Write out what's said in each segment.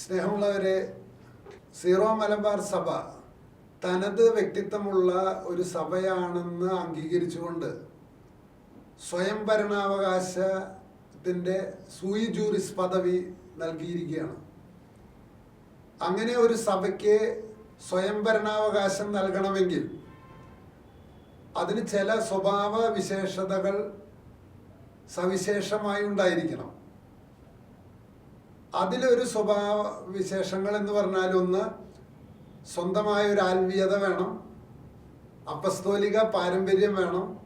സ്നേഹമുള്ളവരെ സീറോ മലബാർ സഭ തനത് വ്യക്തിത്വമുള്ള ഒരു സഭയാണെന്ന് അംഗീകരിച്ചുകൊണ്ട് സ്വയം ഭരണാവകാശത്തിന്റെ സൂയി ജൂറിസ് പദവി നൽകിയിരിക്കുകയാണ്. അങ്ങനെ ഒരു സഭയ്ക്ക് സ്വയം ഭരണാവകാശം നൽകണമെങ്കിൽ അതിന് ചില സ്വഭാവ വിശേഷതകൾ സവിശേഷമായി ഉണ്ടായിരിക്കണം. അതിലൊരു സ്വഭാവ വിശേഷങ്ങൾ എന്ന് പറഞ്ഞാൽ ഒന്ന് സ്വന്തമായ ഒരു ആത്മീയത വേണം. അപ്പസ്തോലിക പാരമ്പര്യം വേണം.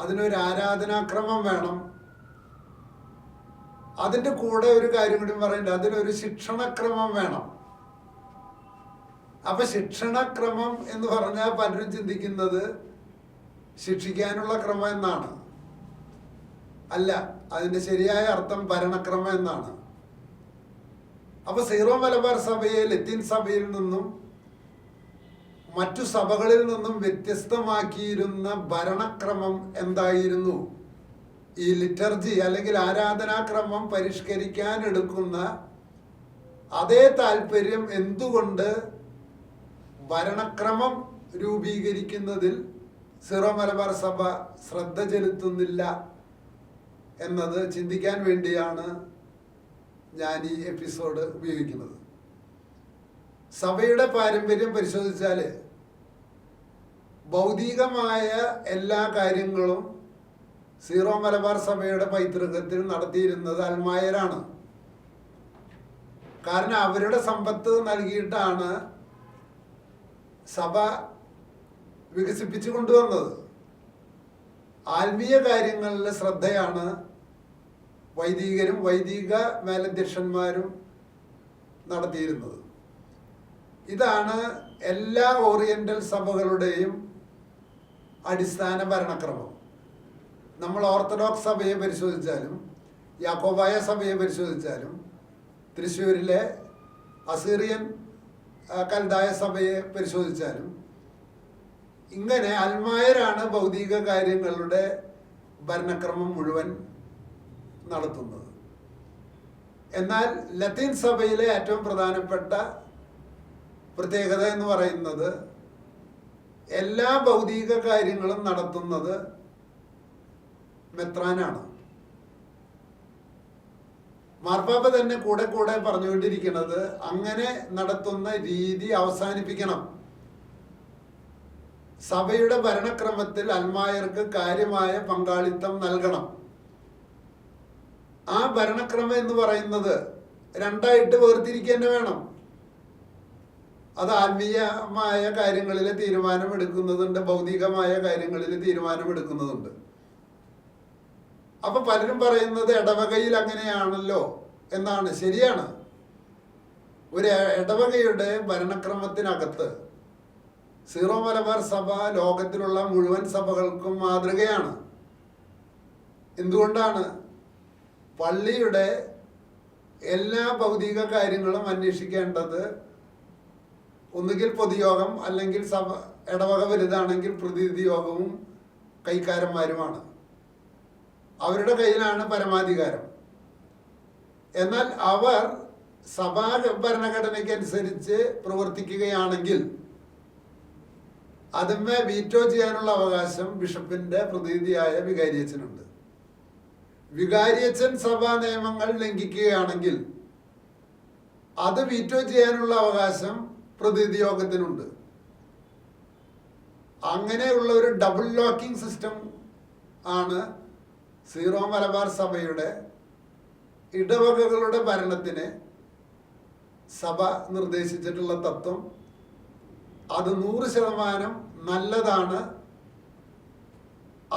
അതിനൊരു ആരാധനാക്രമം വേണം. അതിന്റെ കൂടെ ഒരു കാര്യം കൂടി പറയണ്ട. അതിനൊരു ശിക്ഷണക്രമം വേണം. അപ്പൊ ശിക്ഷണക്രമം എന്ന് പറഞ്ഞാൽ പലരും ചിന്തിക്കുന്നത് ശിക്ഷിക്കാനുള്ള ക്രമം എന്നാണ്. അല്ല അതിന്റെ ശരിയായ അർത്ഥം ഭരണക്രമം എന്നാണ്. അപ്പൊ സീറോ മലബാർ സഭയെ ലത്തീൻ സഭയിൽ നിന്നും മറ്റു സഭകളിൽ നിന്നും വ്യത്യസ്തമാക്കിയിരുന്ന ഭരണക്രമം എന്തായിരുന്നു? ഈ ലിറ്റർജി അല്ലെങ്കിൽ ആരാധനാക്രമം പരിഷ്കരിക്കാൻ എടുക്കുന്ന അതേ താല്പര്യം എന്തുകൊണ്ട് ഭരണക്രമം രൂപീകരിക്കുന്നതിൽ സിറോ മലബാർ സഭ ശ്രദ്ധ ചെലുത്തുന്നില്ല എന്നത് ചിന്തിക്കാൻ വേണ്ടിയാണ് ഞാൻ ഈ എപ്പിസോഡ് ഉപയോഗിക്കുന്നത്. സഭയുടെ പാരമ്പര്യം പരിശോധിച്ചാൽ ഭൗതികമായ എല്ലാ കാര്യങ്ങളും സീറോ മലബാർ സഭയുടെ പൈതൃകത്തിൽ നടത്തിയിരുന്നത് അൽമായരാണ്. കാരണം അവരുടെ സമ്പത്ത് നൽകിയിട്ടാണ് സഭ വികസിപ്പിച്ചു കൊണ്ടുവന്നത്. ആത്മീയ കാര്യങ്ങളിലെ ശ്രദ്ധയാണ് വൈദികരും വൈദിക മേലധ്യക്ഷന്മാരും നടത്തിയിരുന്നത്. ഇതാണ് എല്ലാ ഓറിയന്റൽ സഭകളുടെയും അടിസ്ഥാന ഭരണക്രമം. നമ്മൾ ഓർത്തഡോക്സ് സഭയെ പരിശോധിച്ചാലും യാക്കോബായ സഭയെ പരിശോധിച്ചാലും തൃശ്ശൂരിലെ അസീറിയൻ കൽദായ സഭയെ പരിശോധിച്ചാലും ഇങ്ങനെ അൽമായരാണ് ഭൗതിക കാര്യങ്ങളുടെ ഭരണക്രമം മുഴുവൻ നടത്തുന്നത്. എന്നാൽ ലത്തീൻ സഭയിലെ ഏറ്റവും പ്രധാനപ്പെട്ട പ്രത്യേകത എന്ന് പറയുന്നത് എല്ലാ ഭൗതിക കാര്യങ്ങളും നടത്തുന്നത് മെത്രാനാണ്. മാർപ്പാപ്പ തന്നെ കൂടെ കൂടെ പറഞ്ഞുകൊണ്ടിരിക്കുന്നത് അങ്ങനെ നടത്തുന്ന രീതി അവസാനിപ്പിക്കണം. സഭയുടെ ഭരണക്രമത്തിൽ അൽമായർക്ക് കാര്യമായ പങ്കാളിത്തം നൽകണം. ആ ഭരണക്രമം എന്ന് പറയുന്നത് രണ്ടായിട്ട് വേർതിരിക്കുക തന്നെ വേണം. അത് ആത്മീയമായ കാര്യങ്ങളിൽ തീരുമാനമെടുക്കുന്നതുണ്ട് ഭൗതികമായ കാര്യങ്ങളിൽ തീരുമാനമെടുക്കുന്നതുണ്ട്. അപ്പൊ പലരും പറയുന്നത് ഇടവകയിൽ അങ്ങനെയാണല്ലോ എന്നാണ്. ശരിയാണ്. ഒരു ഇടവകയുടെ ഭരണക്രമത്തിനകത്ത് സീറോ മലബാർ സഭ ലോകത്തിലുള്ള മുഴുവൻ സഭകൾക്കും മാതൃകയാണ്. എന്തുകൊണ്ടാണ്? പള്ളിയുടെ എല്ലാ ഭൗതിക കാര്യങ്ങളും അന്വേഷിക്കേണ്ടത് ഒന്നുകിൽ പൊതുയോഗം അല്ലെങ്കിൽ സഭ ഇടവക വലുതാണെങ്കിൽ പ്രതിനിധി യോഗവും കൈക്കാരന്മാരുമാണ്. അവരുടെ കയ്യിലാണ് പരമാധികാരം. എന്നാൽ അവർ സഭാ ഭരണഘടനയ്ക്കനുസരിച്ച് പ്രവർത്തിക്കുകയാണെങ്കിൽ അതിന്മേ വീറ്റോ ചെയ്യാനുള്ള അവകാശം ബിഷപ്പിന്റെ പ്രതിനിധിയായ വികാരിയച്ഛനുണ്ട് വികാരിയച്ഛൻ സഭാ നിയമങ്ങൾ ലംഘിക്കുകയാണെങ്കിൽ അത് വീറ്റോ ചെയ്യാനുള്ള അവകാശം പ്രതിനിധി യോഗത്തിനുണ്ട്. അങ്ങനെയുള്ള ഒരു ഡബിൾ ലോക്കിംഗ് സിസ്റ്റം ആണ് സീറോ മലബാർ സഭയുടെ ഇടവകകളുടെ ഭരണത്തിന് സഭ നിർദ്ദേശിച്ചിട്ടുള്ള തത്വം. അത് നൂറ് ശതമാനം നല്ലതാണ്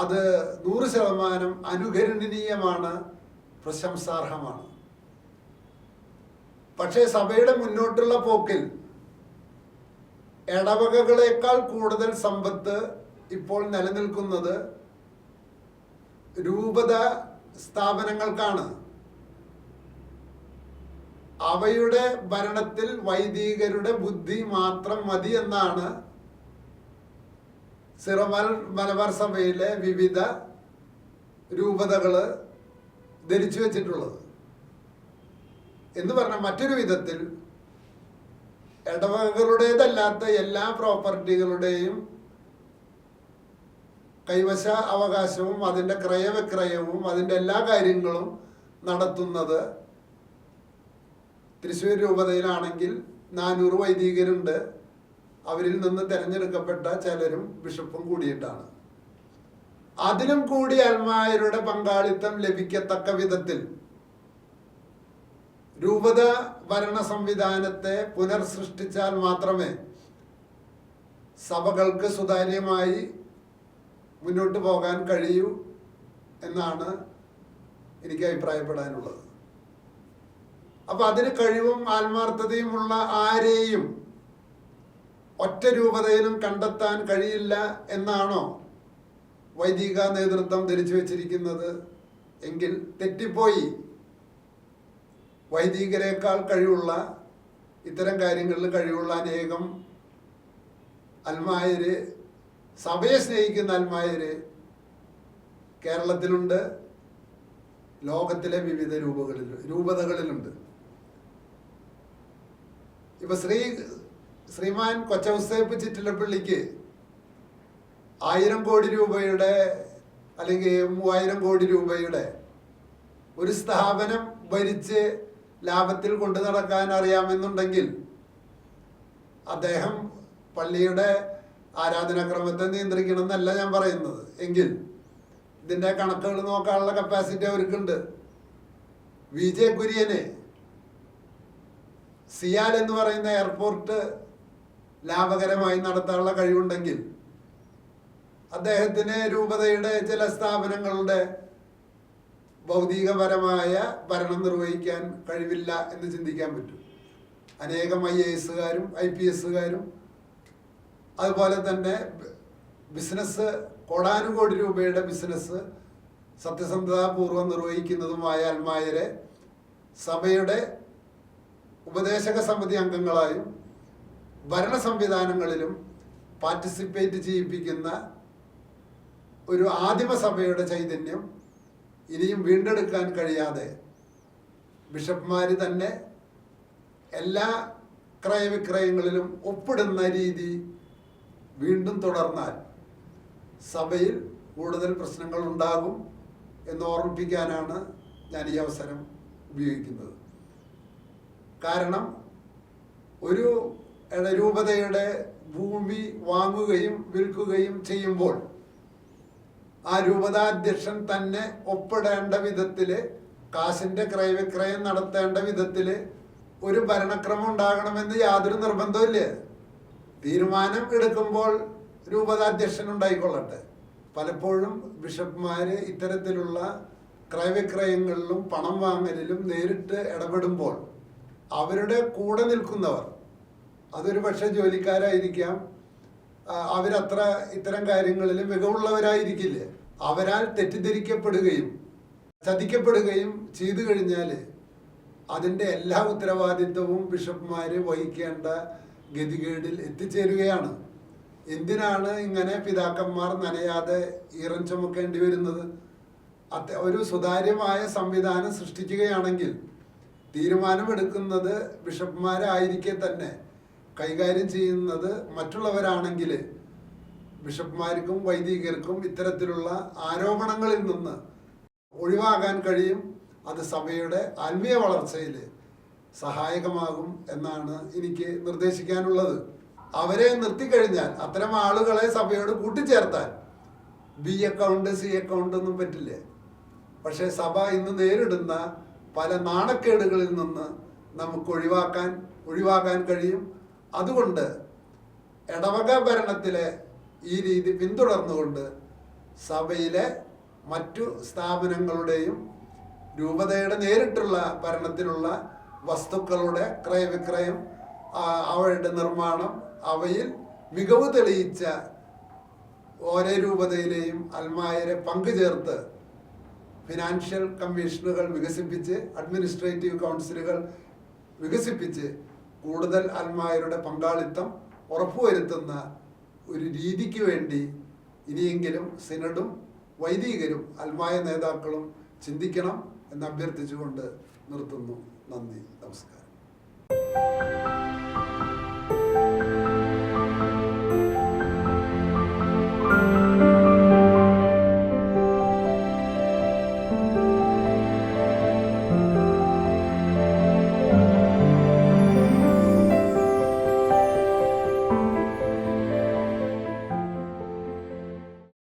അത് നൂറ് ശതമാനം അനുകരണീയമാണ് പ്രശംസാർഹമാണ്. പക്ഷേ സഭയുടെ മുന്നോട്ടുള്ള പോക്കിൽ ഇടവകകളേക്കാൾ കൂടുതൽ സമ്പത്ത് ഇപ്പോൾ നിലനിൽക്കുന്നത് രൂപത സ്ഥാപനങ്ങൾക്കാണ്. അവയുടെ ഭരണത്തിൽ വൈദികരുടെ ബുദ്ധി മാത്രം മതി എന്നാണ് സിറമൽ മലബാർ സഭയിലെ വിവിധ രൂപതകൾ ധരിച്ചു വെച്ചിട്ടുള്ളത്. എന്ന് പറഞ്ഞ മറ്റൊരു വിധത്തിൽ ഇടവകകളുടേതല്ലാത്ത എല്ലാ പ്രോപ്പർട്ടികളുടെയും കൈവശ അവകാശവും അതിന്റെ ക്രയവിക്രയവും അതിന്റെ എല്ലാ കാര്യങ്ങളും നടത്തുന്നത് തൃശ്ശൂർ രൂപതയിലാണെങ്കിൽ നാനൂറ് വൈദികരുണ്ട്. അവരിൽ നിന്ന് തിരഞ്ഞെടുക്കപ്പെട്ട ചിലരും ബിഷപ്പും കൂടിയിട്ടാണ്. അതിലും കൂടി അൽമായരുടെ പങ്കാളിത്തം ലഭിക്കത്തക്ക വിധത്തിൽ രൂപത ഭരണ സംവിധാനത്തെ പുനർസൃഷ്ടിച്ചാൽ മാത്രമേ സഭകൾക്ക് സുതാര്യമായി മുന്നോട്ട് പോകാൻ കഴിയൂ എന്നാണ് എനിക്ക് അഭിപ്രായപ്പെടാനുള്ളത്. അപ്പൊ അതിന് കഴിവും ആത്മാർത്ഥതയുമുള്ള ആരെയും ഒറ്റ രൂപതയിലും കണ്ടെത്താൻ കഴിയില്ല എന്നാണോ വൈദിക നേതൃത്വം ധരിച്ചു വച്ചിരിക്കുന്നത്? എങ്കിൽ തെറ്റിപ്പോയി. വൈദികരേക്കാൾ കഴിവുള്ള ഇത്തരം കാര്യങ്ങളിൽ കഴിവുള്ള അനേകം അൽമായര് സഭയെ സ്നേഹിക്കുന്ന അൽമായര് കേരളത്തിലുണ്ട്. ലോകത്തിലെ വിവിധ രൂപകളിൽ രൂപതകളിലുണ്ട്. ഇപ്പൊ ശ്രീ ശ്രീമാൻ കൊച്ചൗസേപ്പ് ചിറ്റിലപ്പള്ളിക്ക് ആയിരം കോടി രൂപയുടെ അല്ലെങ്കിൽ മൂവായിരം കോടി രൂപയുടെ ഒരു സ്ഥാപനം ഭരിച്ച് ലാഭത്തിൽ കൊണ്ടു നടക്കാൻ അറിയാമെന്നുണ്ടെങ്കിൽ അദ്ദേഹം പള്ളിയുടെ ആരാധനാക്രമത്തെ നിയന്ത്രിക്കണം എന്നല്ല ഞാൻ പറയുന്നത്. എങ്കിൽ ഇതിന്റെ കണക്കുകൾ നോക്കാനുള്ള കപ്പാസിറ്റി അവർക്കുണ്ട്. വി. ജെ. കുര്യനെ സിയാൽ എന്ന് പറയുന്ന എയർപോർട്ട് ലാഭകരമായി നടത്താനുള്ള കഴിവുണ്ടെങ്കിൽ അദ്ദേഹത്തിന് രൂപതയുടെ ചില സ്ഥാപനങ്ങളുടെ ഭൗതികപരമായ ഭരണം നിർവഹിക്കാൻ കഴിവില്ല എന്ന് ചിന്തിക്കാൻ പറ്റും. അനേകം ഐ എ എസുകാരും ഐ പി എസുകാരും അതുപോലെ തന്നെ ബിസിനസ് കോടാനുകോടി രൂപയുടെ ബിസിനസ് സത്യസന്ധതാപൂർവം നിർവഹിക്കുന്നതുമായ അൽമായരെ സഭയുടെ ഉപദേശക സമിതി അംഗങ്ങളായും ഭരണ സംവിധാനങ്ങളിലും പാർട്ടിസിപ്പേറ്റ് ചെയ്യിപ്പിക്കുന്ന ഒരു ആദിമ സഭയുടെ ചൈതന്യം ഇനിയും വീണ്ടെടുക്കാൻ കഴിയാതെ ബിഷപ്പ്മാർ തന്നെ എല്ലാ ക്രയവിക്രയങ്ങളിലും ഒപ്പിടുന്ന രീതി വീണ്ടും തുടർന്നാൽ സഭയിൽ കൂടുതൽ പ്രശ്നങ്ങൾ ഉണ്ടാകും എന്ന് ഓർമ്മിപ്പിക്കാനാണ് ഞാൻ ഈ അവസരം ഉപയോഗിക്കുന്നത്. കാരണം ഒരു രൂപതയുടെ ഭൂമി വാങ്ങുകയും വിൽക്കുകയും ചെയ്യുമ്പോൾ ആ രൂപതാധ്യക്ഷൻ തന്നെ ഒപ്പിടേണ്ട വിധത്തിൽ കാശിന്റെ ക്രയവിക്രയം നടത്തേണ്ട വിധത്തിൽ ഒരു ഭരണക്രമം ഉണ്ടാകണമെന്ന് യാതൊരു നിർബന്ധമില്ല തീരുമാനം എടുക്കുമ്പോൾ രൂപതാധ്യക്ഷൻ ഉണ്ടായിക്കൊള്ളട്ടെ. പലപ്പോഴും ബിഷപ്പ്മാര് ഇത്തരത്തിലുള്ള ക്രയവിക്രയങ്ങളിലും പണം വാങ്ങലിലും നേരിട്ട് ഇടപെടുമ്പോൾ അവരുടെ കൂടെ നിൽക്കുന്നവർ അതൊരു പക്ഷേ ജോലിക്കാരായിരിക്കാം. അവരത്ര ഇത്തരം കാര്യങ്ങളിൽ മികവുള്ളവരായിരിക്കില്ല? അവരാൽ തെറ്റിദ്ധരിക്കപ്പെടുകയും ചതിക്കപ്പെടുകയും ചെയ്തു കഴിഞ്ഞാൽ അതിന്റെ എല്ലാ ഉത്തരവാദിത്വവും ബിഷപ്പുമാർ വഹിക്കേണ്ട ഗതികേടിൽ എത്തിച്ചേരുകയാണ്. എന്തിനാണ് ഇങ്ങനെ പിതാക്കന്മാർ നനയാതെ ഈറൻ ചുമക്കേണ്ടി വരുന്നത്? ഒരു സുതാര്യമായ സംവിധാനം സൃഷ്ടിക്കുകയാണെങ്കിൽ തീരുമാനമെടുക്കുന്നത് ബിഷപ്പ്മാരായിരിക്കെ തന്നെ. കൈകാര്യം ചെയ്യുന്നത് മറ്റുള്ളവരാണെങ്കിൽ ബിഷപ്പ്മാർക്കും വൈദികർക്കും ഇത്തരത്തിലുള്ള ആരോപണങ്ങളിൽ നിന്ന് ഒഴിവാകാൻ കഴിയും. അത് സഭയുടെ ആത്മീയ വളർച്ചയിൽ സഹായകമാകും എന്നാണ് എനിക്ക് നിർദ്ദേശിക്കാനുള്ളത്. അവരെ നിർത്തിക്കഴിഞ്ഞാൽ അത്തരം ആളുകളെ സഭയോട് കൂട്ടിച്ചേർത്താൽ ബി അക്കൗണ്ട് സി അക്കൗണ്ട് ഒന്നും പറ്റില്ലേ. പക്ഷേ സഭ ഇന്ന് നേരിടുന്ന പല നാണക്കേടുകളിൽ നിന്ന് നമുക്ക് ഒഴിവാക്കാൻ ഒഴിവാക്കാൻ കഴിയും. അതുകൊണ്ട് ഇടവക ഭരണത്തിലെ ഈ രീതി പിന്തുടർന്നുകൊണ്ട് സഭയിലെ മറ്റു സ്ഥാപനങ്ങളുടെയും രൂപതയുടെ നേരിട്ടുള്ള ഭരണത്തിലുള്ള വസ്തുക്കളുടെ ക്രയവിക്രയം അവയുടെ നിർമ്മാണം അവയിൽ മികവ് തെളിയിച്ച ഓരോ രൂപതയിലെയും അൽമായരെ പങ്കുചേർത്ത് ഫിനാൻഷ്യൽ കമ്മീഷനുകൾ വികസിപ്പിച്ച് അഡ്മിനിസ്ട്രേറ്റീവ് കൗൺസിലുകൾ വികസിപ്പിച്ച് കൂടുതൽ അന്മാരുടെ പങ്കാളിത്തം ഉറപ്പുവരുത്തുന്ന ഒരു രീതിക്ക് വേണ്ടി ഇനിയെങ്കിലും സിനഡും വൈദികരും അൽമായ നേതാക്കളും ചിന്തിക്കണം എന്ന് അഭ്യർത്ഥിച്ചുകൊണ്ട് നിർത്തുന്നു. നന്ദി. നമസ്കാരം.